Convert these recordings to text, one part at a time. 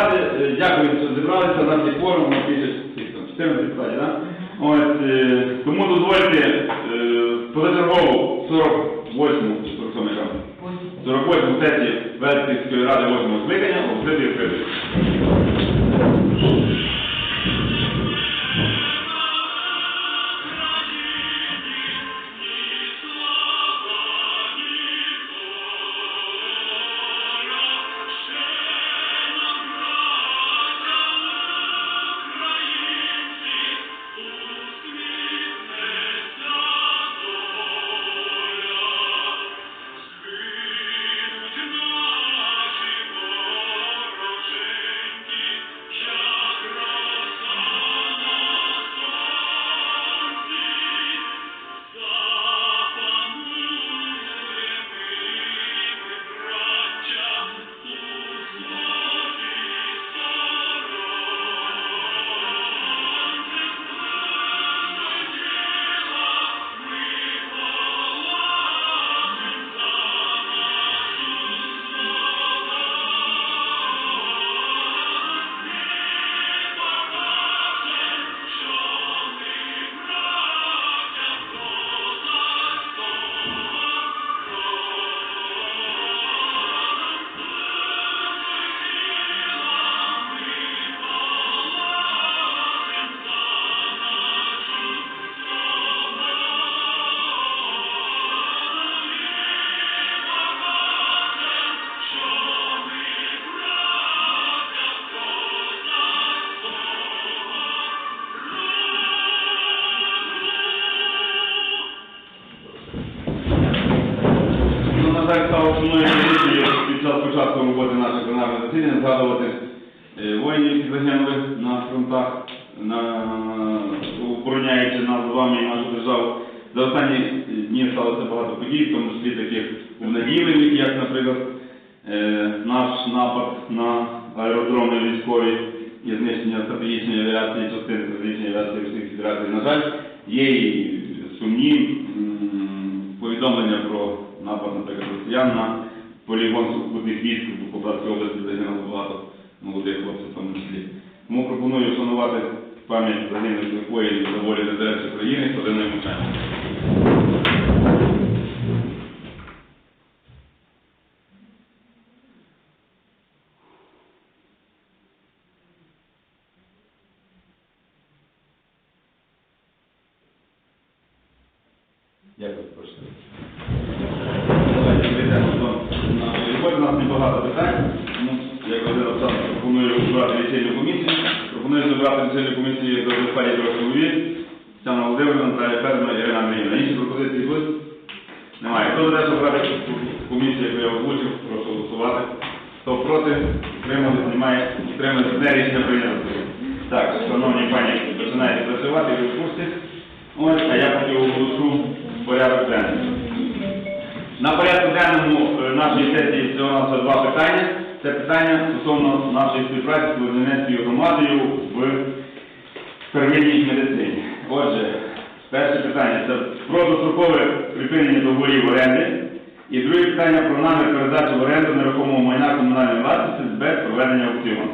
ради. Е, Дякую, що зібралися. У нас є форум, на там, 14 депутатів, так? Ось, е, тому дозвольте е, позачергову 48 чи 47 яка? 48 сесії Великівської ради 8 скликання оголосити відкритою. Під час початку роботи нашого пленарного засідання згадувати е, воїнів, які загинули на фронтах, на, обороняючи нас з вами і нашу державу. За останні дні сталося багато подій, в тому числі таких обнадійливих, як, наприклад, е, наш напад на аеродроми військові і знищення стратегічної авіації, частини стратегічної авіації Російської Федерації. На жаль, є і сумні повідомлення про напад, наприклад, росіян на полігон сухопутних військ в Духоплатській області загинуло багато молодих хлопців в тому числі. Тому пропоную вшанувати пам'ять загиблих воїнів за волі незалежної країни хвилиною мовчання. Дякую, прошу. Небагато питань. Як один Олександр пропоную обрати лічильну комісію. Пропоную обрати лічильну комісію до Стадії Дорожкові, Тетяна Володимирівна, Наталія Федорівна, Ірина Андріївна. Інші пропозиції будуть? Немає. Хто за те, щоб обрати комісію, яку я озвучив, прошу голосувати. Хто проти, утримали, немає, утримали, не рішення прийнято. Так, шановні пані, починаєте працювати, ви в курсі. Ось, а я поки оголошу порядок денний. На порядку денному е, нашої сесії всього два питання. Це питання стосовно нашої співпраці з Лозинецькою громадою в первинній медицині. Отже, перше питання це про дострокове припинення договорів оренди. І друге питання про намір передачі в оренду нерухомого майна комунальної власності без проведення аукціону.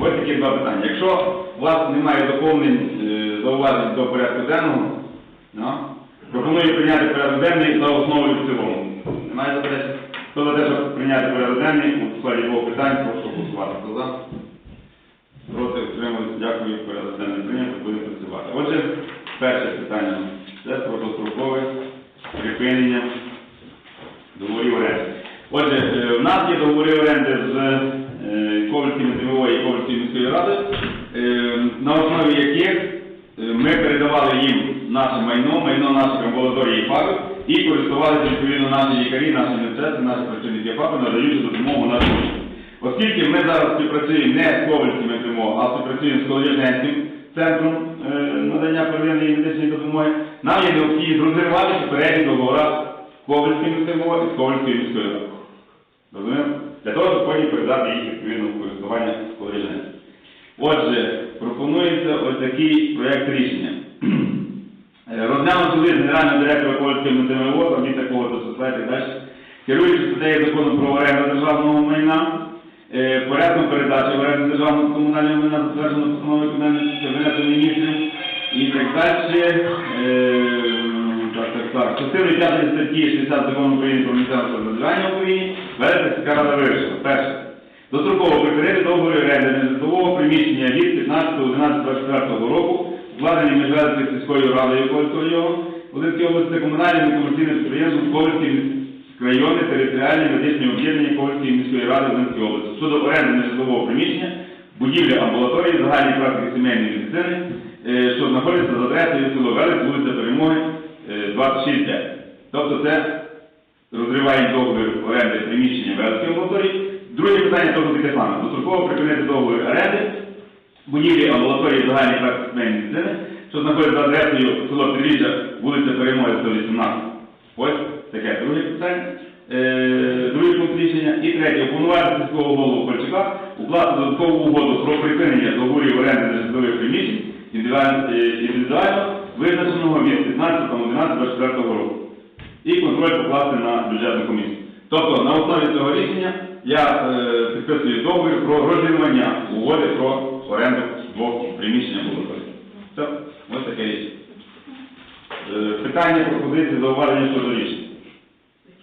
Ось такі два питання. Якщо у вас немає доповнень е, зауважень до порядку денного, ну, пропоную прийняти порядок денний за основу і в цілому. Немає заперечень? Хто за те, щоб прийняти порядок у складі двох питань, прошу голосувати. Хто за? Проти утримуюсь, дякую, порядок денний прийнято, будемо працювати. Отже, перше питання це про дострокове припинення договорів оренди. Отже, е, в нас є договори оренди з е, Ковальськими ТВО і Ковальською міською радою, е, на основі яких ми передавали їм наше майно, майно наших амбулаторій і ФАПів, і користувалися відповідно наші лікарі, наші медсестри, наші працівники ФАПу, надаючи допомогу нашим. учням. Оскільки ми зараз співпрацюємо не з Ковальськими ТМО, а співпрацюємо з Колодяжненським центром е, надання первинної медичної допомоги, нам є необхідність розірвати перелік договора з Ковальським ТМО і з Ковальською міською радою. Розуміємо? Для того, щоб потім передати їх відповідно в користування Колодяжненським. Отже, пропонується ось такий проєкт рішення. Е, Розглянувши лист генерального директора Польської від такого до і так далі, керуючи статтею закону про оренду державного майна, е, порядком передачі в оренду державного комунального майна затверджено постановою Кабінету міністрів і так далі. Е, так, так, так. Частиною 5 статті 60 закону України про місцеве самоврядування Україні Велика сільська рада вирішила. Перше. Достроково припинити договори оренди нежитлового приміщення від 15.11.24 року, укладені Великою сільською радою району, Волинської області та комунальним некомерційним підприємством Ковальський районне територіальне медичне об'єднання Ковальської міської ради Волинської області щодо оренди нежитлового приміщення, будівлі амбулаторії загальної практики сімейної медицини, е, що знаходиться за адресою село Велик, вулиця Перемоги, е, 26 Тобто це розриває договір оренди приміщення Великої амбулаторії. Друге питання теж таке саме. Достроково припинити договір оренди будівлі амбулаторії загальної практики сімейної медицини, що знаходиться за адресою село Підріжжя, вулиця Перемоги, 118. Ось таке друге питання. Е, другий пункт рішення. І третє. Уповноважити сільського голову Польчака укласти додаткову угоду про припинення договорів оренди нежитлових приміщень е, індивідуально визначеного від 15.11.24 року. І контроль покласти на бюджетну комісію. Тобто на основі цього рішення я е, підписую договір про розірвання угоди про оренду двох приміщень амбулаторії. Все, ось таке рішення. Питання, пропозиції, зауваження щодо рішення.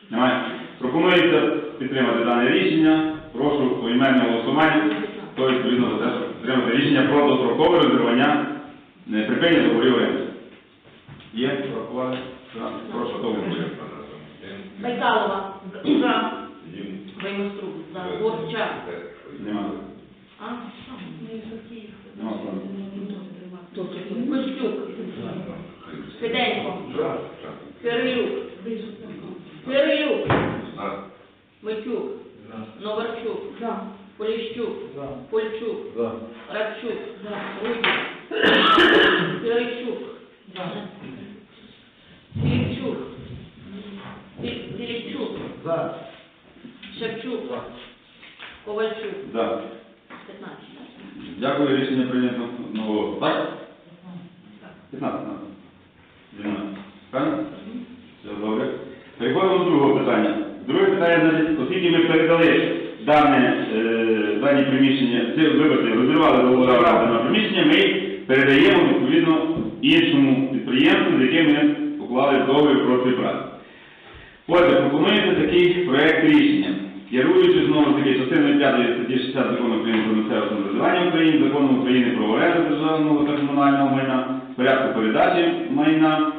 Немає. Пропонується підтримати дане рішення. Прошу поіменне голосування. Хто відповідно за те, щоб підтримати рішення про дострокове розірвання е, припинення договорів оренди. Є? Порахували? Так. Прошу, хто голосує? Байкалова. За. Войнострук. За. Борчак. Нема. А? Нема плану. Костюк. Феденко. Кирилюк. Кирилюк. Митюк. Новарчук. Поліщук. Польчук. Радчук. Рудик. Киричук. Філіпчук. Фі- Філіпчук. Шевчук. Ковальчук. За. 15. Дякую, рішення прийнято одного. Так? 15. так. 12. Правильно? Все добре. Переходимо до другого питання. Друге питання, значить, оскільки ми передали дане, е, дані приміщення, це, вибачте, розірвали договори оренди на приміщення, ми передаємо відповідно іншому підприємству, з яким ми уклали договір про співпрацю. Отже, пропонується такий проект рішення. Керуючи знову ж таки частиною 5 статті 60 закону України про місцеве самоврядування України, законом України про оренду державного та комунального майна, порядку передачі майна,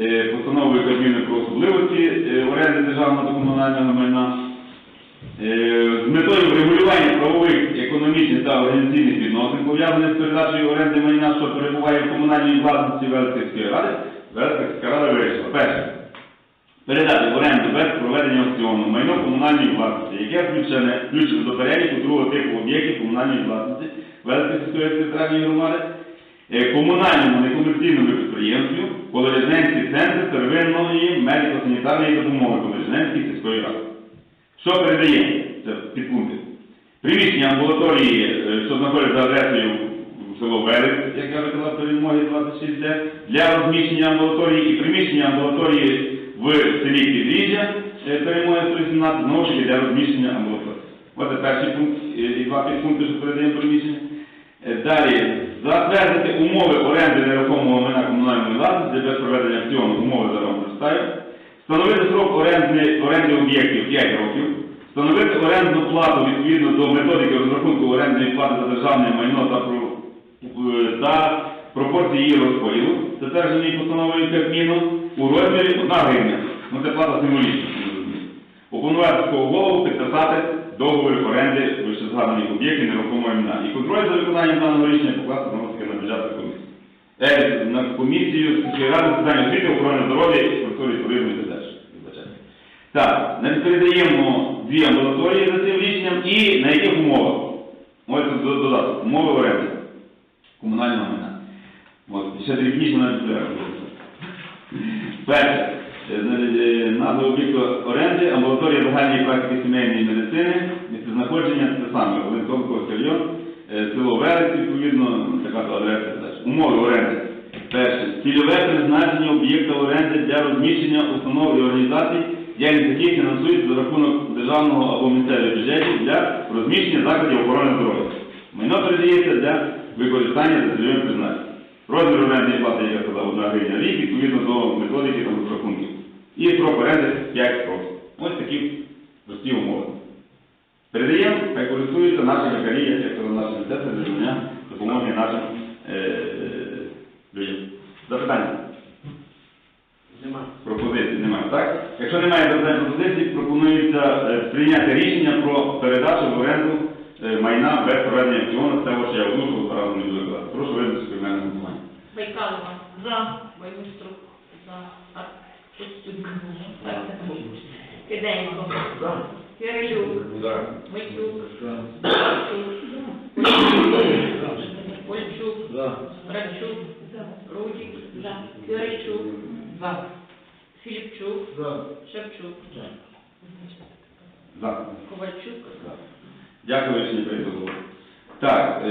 е, постановою Кабміну про особливості е, оренди державного та комунального майна, з метою врегулювання правових, економічних та організаційних відносин, пов'язаних з передачею оренди майна, що перебуває в комунальній власності Великівської ради, Великівська рада вирішила. Перше. Передати в оренду без проведення аукціону майно комунальної власності, яке включене, включено до переліку другого типу об'єктів комунальної власності Великої територіальної громади, е, комунальному некомерційному підприємству Колорізненський центр первинної медико-санітарної допомоги Колорізненської сільської ради. Що передаємо? Це підпункти. Приміщення амбулаторії, е, що знаходиться за адресою село Велик, як я виклав перемоги 26D, для розміщення амбулаторії і приміщення амбулаторії в селі Підріжжя, е, перемоги 118, знову ж таки для розміщення амбулаторії. Оце перший пункт е, і два підпункти, що передаємо приміщення. Далі, затвердити умови оренди нерухомого майна комунальної власності без проведення аукціону, умови зараз прочитаю. Встановити срок оренди, оренди об'єктів 5 років. Встановити орендну плату відповідно до методики розрахунку орендної плати за державне майно та, е, та пропорції її розподілу, затвердженої постановою Кабміну, у розмірі 1 гривня. Ну це плата символічна. Уповноважити голову підписати договір оренди вищезгаданих об'єктів нерухомого майна. І контроль за виконанням даного рішення покласти ж таки на бюджетну комісію. Е, на комісію ради з питань освіти, охорони здоров'я, культури, туризму і. Вибачайте. Так, значить передаємо дві амбулаторії за цим рішенням і на яких умовах? Ось тут до- додаток. Умови оренди комунального майна. От, ще дрібніше навіть треба. Перше. Е, е, Назва об'єкту оренди, амбулаторія загальної практики сімейної медицини, місце знаходження це саме Волинковський район, е, село Велик, відповідно, така то адреса. Умови оренди. Перше. Цільове призначення об'єкта оренди для розміщення установ і організацій, діяльність яких фінансується за рахунок державного або місцевих бюджетів для розміщення закладів охорони здоров'я. Майно передається для використання за цільовим призначенням. Розмір орендної плати, як я сказав, 1 гривня в рік, відповідно до методики та розрахунків. І строк оренди 5 років. Ось такі прості умови. Передаємо, хай користуються наші лікарі, як сказав, наші для надання допомоги нашим е, людям. Запитання? Так? Якщо немає запитань пропозицій, пропонується е, прийняти рішення про передачу в оренду е, майна без проведення аукціону. Це ось я озвучив, разом не буду казати. Прошу визначити поіменне голосування. Байкалова. За. Боймиструк. За. Аркостюк. Феденко. За. Кирилюк. За. Митюк. Польчук. За. Рачук. Рудик. Киричук. Філіпчук. За. Шевчук. За. Ковальчук. Дякую, рішення прийнято. Так, е,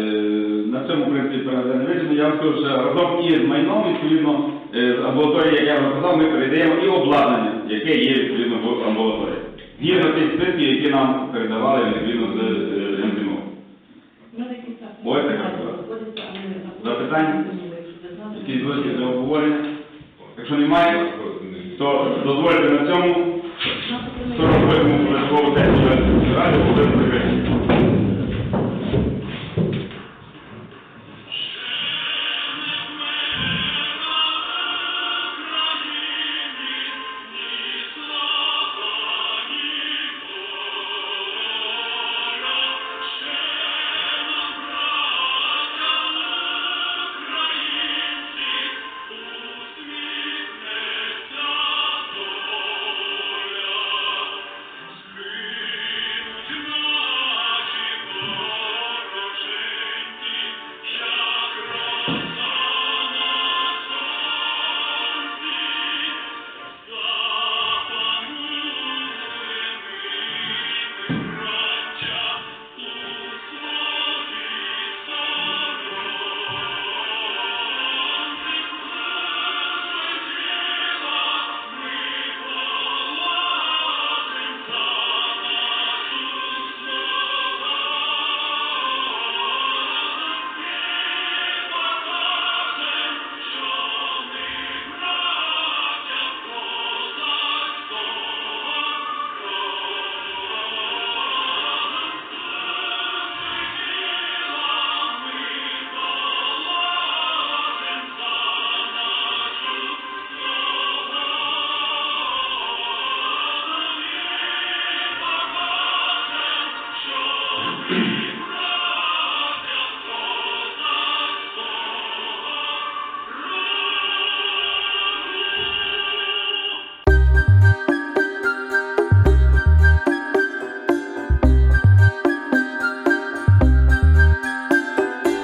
на цьому, принципі, не. Я вам скажу, що разом із майном, відповідно, е, з амбулаторії, як я вже казав, ми передаємо і обладнання, яке є, відповідно, в амбулаторії. Згідно тих списків, які нам передавали, відповідно, з е, МТМО. Ось така. Запитання? Якісь досі для обговорення? Якщо немає, то дозвольте на цьому 48-му початкову сесію Ради буде прикрити.